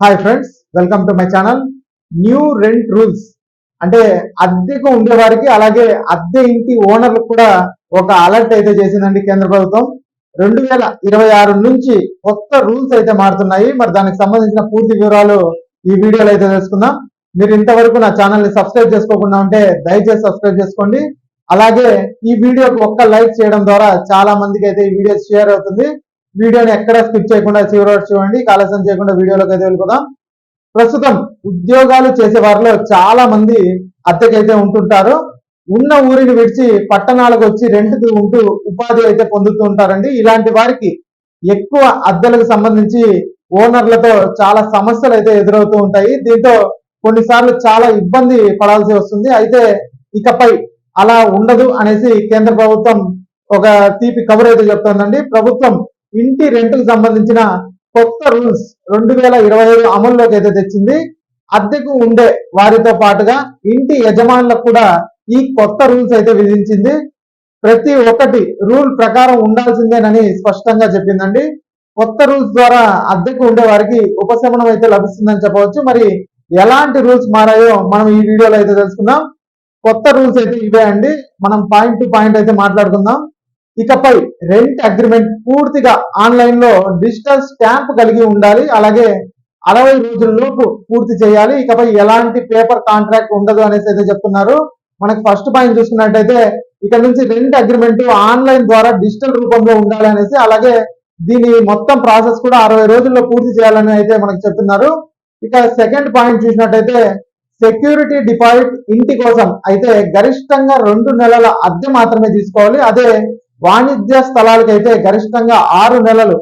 Hi friends welcome to my channel new rent rules అంటే అద్దెకు ఉండే వారికి అలాగే అద్దె ఇంటి ఓనర్లకు కూడా ఒక అలర్ట్ అయితే చేసిందండి కేంద్ర ప్రభుత్వం. రెండు వేల ఇరవై ఆరు నుంచి కొత్త రూల్స్ అయితే మారుతున్నాయి. మరి దానికి సంబంధించిన పూర్తి వివరాలు ఈ వీడియోలో అయితే తెలుసుకుందాం. మీరు ఇంతవరకు నా ఛానల్ని సబ్స్క్రైబ్ చేసుకోకుండా ఉంటే దయచేసి సబ్స్క్రైబ్ చేసుకోండి. అలాగే ఈ వీడియోకి ఒక్క లైక్ చేయడం ద్వారా చాలా మందికి అయితే ఈ వీడియో షేర్ అవుతుంది. వీడియోని ఎక్కడ స్కిప్ చేయకుండా చివరి చూడండి. ఇక చేయకుండా వీడియోలోకి అయితే వెళ్ళిపోదాం. ప్రస్తుతం ఉద్యోగాలు చేసే వారిలో చాలా మంది అద్దెకైతే ఉంటుంటారు. ఉన్న ఊరిని విడిచి పట్టణాలకు వచ్చి రెంట్కి ఉంటూ ఉపాధి అయితే పొందుతూ ఉంటారండి. ఇలాంటి వారికి ఎక్కువ అద్దెలకు సంబంధించి ఓనర్లతో చాలా సమస్యలు అయితే ఎదురవుతూ ఉంటాయి. దీంతో కొన్నిసార్లు చాలా ఇబ్బంది పడాల్సి వస్తుంది. అయితే ఇకపై అలా ఉండదు అనేసి కేంద్ర ప్రభుత్వం ఒక తీపి కబురు అయితే చెప్తోందండి. ప్రభుత్వం ఇంటి రెంట్కు సంబంధించిన కొత్త రూల్స్ రెండు వేల ఇరవై ఐదు అమల్లోకి అయితే తెచ్చింది. అద్దెకు ఉండే వారితో పాటుగా ఇంటి యజమానులకు కూడా ఈ కొత్త రూల్స్ అయితే విధించింది. ప్రతి ఒక్కటి రూల్ ప్రకారం ఉండాల్సిందేనని స్పష్టంగా చెప్పిందండి. కొత్త రూల్స్ ద్వారా అద్దెకు ఉండే వారికి ఉపశమనం అయితే లభిస్తుందని చెప్పవచ్చు. మరి ఎలాంటి రూల్స్ మారాయో మనం ఈ వీడియోలో అయితే తెలుసుకుందాం. కొత్త రూల్స్ అయితే ఇవే అండి. మనం పాయింట్ టు పాయింట్ అయితే మాట్లాడుకుందాం. ఇకపై రెంట్ అగ్రిమెంట్ పూర్తిగా ఆన్లైన్లో డిజిటల్ స్టాంప్ కలిగి ఉండాలి. అలాగే అరవై రోజుల్లోపు పూర్తి చేయాలి. ఇకపై ఎలాంటి పేపర్ కాంట్రాక్ట్ ఉండదు అనేసి అయితే చెప్తున్నారు. మనకు ఫస్ట్ పాయింట్ చూసుకున్నట్టయితే ఇక్కడ నుంచి రెంట్ అగ్రిమెంట్ ఆన్లైన్ ద్వారా డిజిటల్ రూపంలో ఉండాలి అనేసి అలాగే దీని మొత్తం ప్రాసెస్ కూడా అరవై రోజుల్లో పూర్తి చేయాలని అయితే మనకు చెప్తున్నారు. ఇక సెకండ్ పాయింట్ చూసినట్టయితే సెక్యూరిటీ డిపాజిట్ ఇంటి కోసం అయితే గరిష్టంగా రెండు నెలల అద్దె మాత్రమే తీసుకోవాలి. అదే వాణిజ్య స్థలాలకైతే గరిష్టంగా ఆరు నెలలు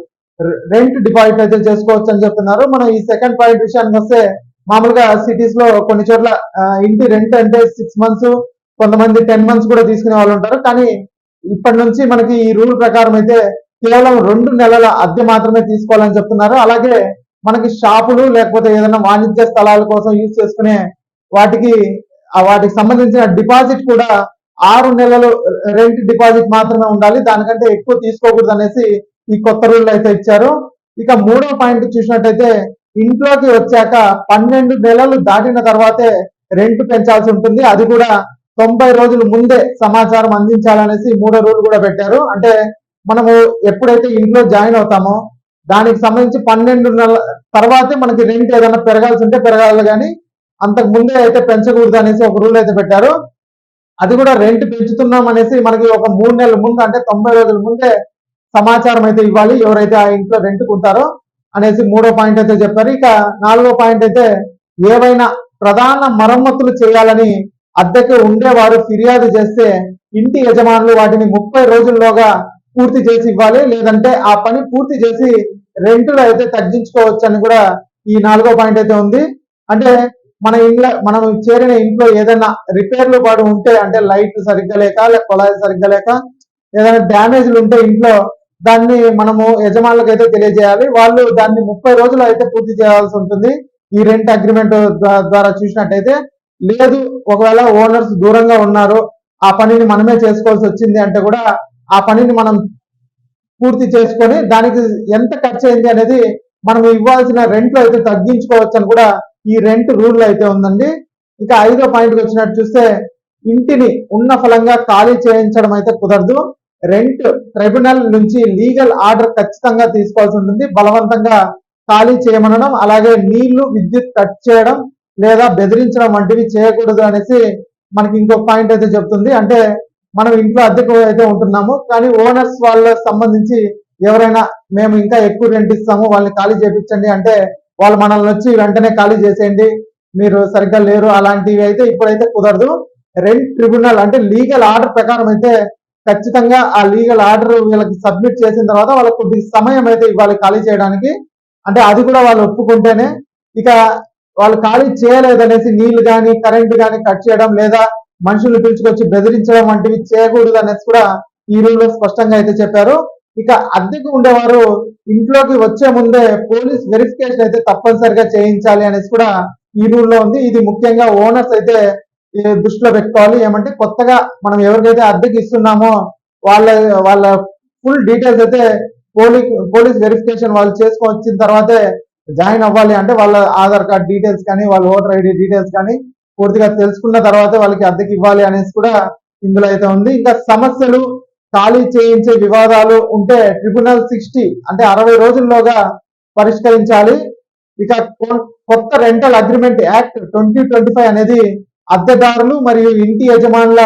రెంట్ డిపాజిట్ అయితే చేసుకోవచ్చు అని చెప్తున్నారు. మనం ఈ సెకండ్ పాయింట్ విషయానికి వస్తే మామూలుగా సిటీస్లో కొన్ని చోట్ల ఇంటి రెంట్ అంటే సిక్స్ మంత్స్ కొంతమంది టెన్ మంత్స్ కూడా తీసుకునే వాళ్ళు ఉంటారు. కానీ ఇప్పటి నుంచి మనకి ఈ రూల్ ప్రకారం అయితే కేవలం రెండు నెలల అద్దె మాత్రమే తీసుకోవాలని చెప్తున్నారు. అలాగే మనకి షాపులు లేకపోతే ఏదైనా వాణిజ్య స్థలాల కోసం యూజ్ చేసుకునే వాటికి వాటికి సంబంధించిన డిపాజిట్ కూడా ఆరు నెలలు రెంట్ డిపాజిట్ మాత్రమే ఉండాలి. దానికంటే ఎక్కువ తీసుకోకూడదు అనేసి ఈ కొత్త రూల్ అయితే ఇచ్చారు. ఇక మూడో పాయింట్ చూసినట్టయితే ఇంట్లోకి వచ్చాక పన్నెండు నెలలు దాటిన తర్వాతే రెంట్ పెంచాల్సి ఉంటుంది. అది కూడా తొంభై రోజుల ముందే సమాచారం అందించాలనేసి మూడో రూల్ కూడా పెట్టారు. అంటే మనము ఎప్పుడైతే ఇంట్లో జాయిన్ అవుతామో దానికి సంబంధించి పన్నెండు నెలల తర్వాతే మనకి రెంట్ ఏదైనా పెరగాల్సి ఉంటే పెరగాలి కానీ అంతకు ముందే అయితే పెంచకూడదు అనేసి ఒక రూల్ అయితే పెట్టారు. అది కూడా రెంట్ పెంచుతున్నాం అనేసి మనకి ఒక మూడు నెలల ముందు అంటే తొంభై రోజుల ముందే సమాచారం అయితే ఇవ్వాలి. ఎవరైతే ఆ ఇంట్లో రెంట్ ఉంటారో అనేసి మూడో పాయింట్ అయితే చెప్పారు. ఇక నాలుగో పాయింట్ అయితే ఏవైనా ప్రధాన మరమ్మతులు చేయాలని అద్దెకు ఉండేవారు ఫిర్యాదు చేస్తే ఇంటి యజమానులు వాటిని ముప్పై రోజుల్లోగా పూర్తి చేసి ఇవ్వాలి. లేదంటే ఆ పని పూర్తి చేసి రెంటులు అయితే తగ్గించుకోవచ్చు అని కూడా ఈ నాలుగో పాయింట్ అయితే ఉంది. అంటే మన ఇంట్లో మనం చేరిన ఇంట్లో ఏదైనా రిపేర్లు పడి ఉంటే అంటే లైట్ సరిగ్గా లేక లేక కొలాయి సరిగ్గా లేక ఏదైనా డ్యామేజ్లు ఉంటే ఇంట్లో దాన్ని మనము యజమానులకు అయితే తెలియజేయాలి. వాళ్ళు దాన్ని ముప్పై రోజులు అయితే పూర్తి చేయాల్సి ఉంటుంది. ఈ రెంట్ అగ్రిమెంట్ ద్వారా చూసినట్టయితే లేదు ఒకవేళ ఓనర్స్ దూరంగా ఉన్నారు ఆ పనిని మనమే చేసుకోవాల్సి వచ్చింది అంటే కూడా ఆ పనిని మనం పూర్తి చేసుకొని దానికి ఎంత ఖర్చు అయింది అనేది మనం ఇవ్వాల్సిన రెంట్లో అయితే తగ్గించుకోవచ్చు అని కూడా ఈ రెంట్ రూల్ అయితే ఉందండి. ఇక ఐదో పాయింట్ వచ్చినట్టు చూస్తే ఇంటిని ఉన్న ఫలంగా ఖాళీ చేయించడం అయితే కుదరదు. రెంట్ ట్రైబ్యునల్ నుంచి లీగల్ ఆర్డర్ ఖచ్చితంగా తీసుకోవాల్సి ఉంటుంది. బలవంతంగా ఖాళీ చేయమనడం అలాగే నీళ్ళు విద్యుత్ కట్ చేయడం లేదా బెదిరించడం వంటివి చేయకూడదు అనేసి మనకి ఇంకొక పాయింట్ అయితే చెప్తుంది. అంటే మనం ఇంట్లో అద్దెకు అయితే ఉంటున్నాము కానీ ఓనర్స్ వాళ్ళ సంబంధించి ఎవరైనా మేము ఇంకా ఎక్కువ రెంట్ ఇస్తాము వాళ్ళని ఖాళీ చేపించండి అంటే వాళ్ళు మనల్ని వచ్చి వెంటనే ఖాళీ చేసేయండి. మీరు సరిగ్గా లేరు. అలాంటివి అయితే ఇప్పుడైతే కుదరదు. రెంట్ ట్రిబ్యునల్ అంటే లీగల్ ఆర్డర్ ప్రకారం అయితే ఖచ్చితంగా ఆ లీగల్ ఆర్డర్ వీళ్ళకి సబ్మిట్ చేసిన తర్వాత వాళ్ళకి కొద్ది సమయం అయితే ఇవ్వాలి ఖాళీ చేయడానికి. అంటే అది కూడా వాళ్ళు ఒప్పుకుంటేనే ఇక వాళ్ళు ఖాళీ చేయలేదనేసి నీళ్ళు కానీ కరెంట్ కానీ కట్ చేయడం లేదా మనుషులు పిలుచుకొచ్చి బెదిరించడం వంటివి చేయకూడదు అనేసి కూడా ఈ రూల్లో స్పష్టంగా అయితే చెప్పారు. ఇక అద్దెకు ఉండేవారు ఇంట్లోకి వచ్చే ముందే పోలీస్ వెరిఫికేషన్ అయితే తప్పనిసరిగా చేయించాలి అనేసి కూడా ఈ రూల్లో ఉంది. ఇది ముఖ్యంగా ఓనర్స్ అయితే దృష్టిలో పెట్టుకోవాలి. ఏమంటే కొత్తగా మనం ఎవరికైతే అద్దెకి ఇస్తున్నామో వాళ్ళ వాళ్ళ ఫుల్ డీటెయిల్స్ అయితే పోలీస్ పోలీస్ వెరిఫికేషన్ వాళ్ళు చేసుకొని వచ్చిన తర్వాతే జాయిన్ అవ్వాలి అంటే వాళ్ళ ఆధార్ కార్డ్ డీటెయిల్స్ కానీ వాళ్ళ ఓటర్ ఐడి డీటెయిల్స్ కానీ పూర్తిగా తెలుసుకున్న తర్వాత వాళ్ళకి అద్దెకి ఇవ్వాలి అనేసి కూడా ఇందులో అయితే ఉంది. ఇంకా సమస్యలు ఖాళీ చేయించే వివాదాలు ఉంటే ట్రిబ్యునల్ సిక్స్టీ అంటే అరవై రోజుల్లోగా పరిష్కరించాలి. ఇక కొ- కొత్త rental agreement act twenty twenty five అనేది అద్దెదారులు మరియు ఇంటి యజమానుల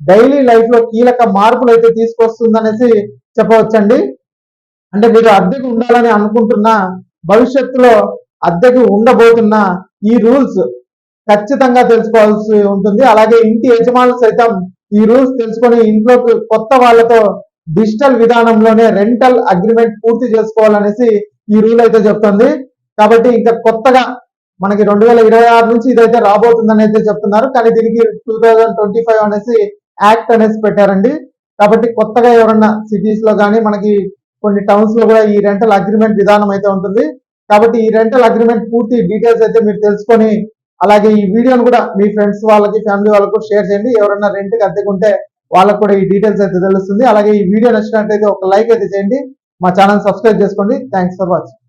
డైలీ లైఫ్లో కీలక మార్పులు అయితే తీసుకొస్తుందనేసి చెప్పవచ్చండి. అంటే మీరు అద్దెకు ఉండాలని అనుకుంటున్న భవిష్యత్తులో అద్దెకు ఉండబోతున్న ఈ రూల్స్ ఖచ్చితంగా తెలుసుకోవాల్సి ఉంటుంది. అలాగే ఇంటి యజమానులు సైతం ఈ రూల్స్ తెలుసుకొని ఇంట్లోకి కొత్త వాళ్ళతో డిజిటల్ విధానంలోనే రెంటల్ అగ్రిమెంట్ పూర్తి చేసుకోవాలనేసి ఈ రూల్ అయితే చెప్తుంది. కాబట్టి ఇంకా కొత్తగా మనకి రెండు వేల ఇరవై ఆరు నుంచి ఇదైతే రాబోతుందని అయితే చెప్తున్నారు. కానీ దీనికి టూ థౌజండ్ ట్వంటీ ఫైవ్ అనేసి యాక్ట్ అనేసి పెట్టారండి. కాబట్టి కొత్తగా ఎవరన్నా సిటీస్లో కానీ మనకి కొన్ని టౌన్స్లో కూడా ఈ రెంటల్ అగ్రిమెంట్ విధానం అయితే ఉంటుంది. కాబట్టి ఈ రెంటల్ అగ్రిమెంట్ పూర్తి డీటెయిల్స్ అయితే మీరు తెలుసుకొని అలాగే ఈ వీడియోను కూడా మీ ఫ్రెండ్స్ వాళ్ళకి ఫ్యామిలీ వాళ్ళకు షేర్ చేయండి. ఎవరైనా రెంట్కి అద్దెకుంటే వాళ్ళకు కూడా ఈ డీటెయిల్స్ అయితే తెలుస్తుంది. అలాగే ఈ వీడియో నచ్చినట్లయితే ఒక లైక్ అయితే చేయండి. మా ఛానల్ సబ్స్క్రైబ్ చేసుకోండి. Thanks for watching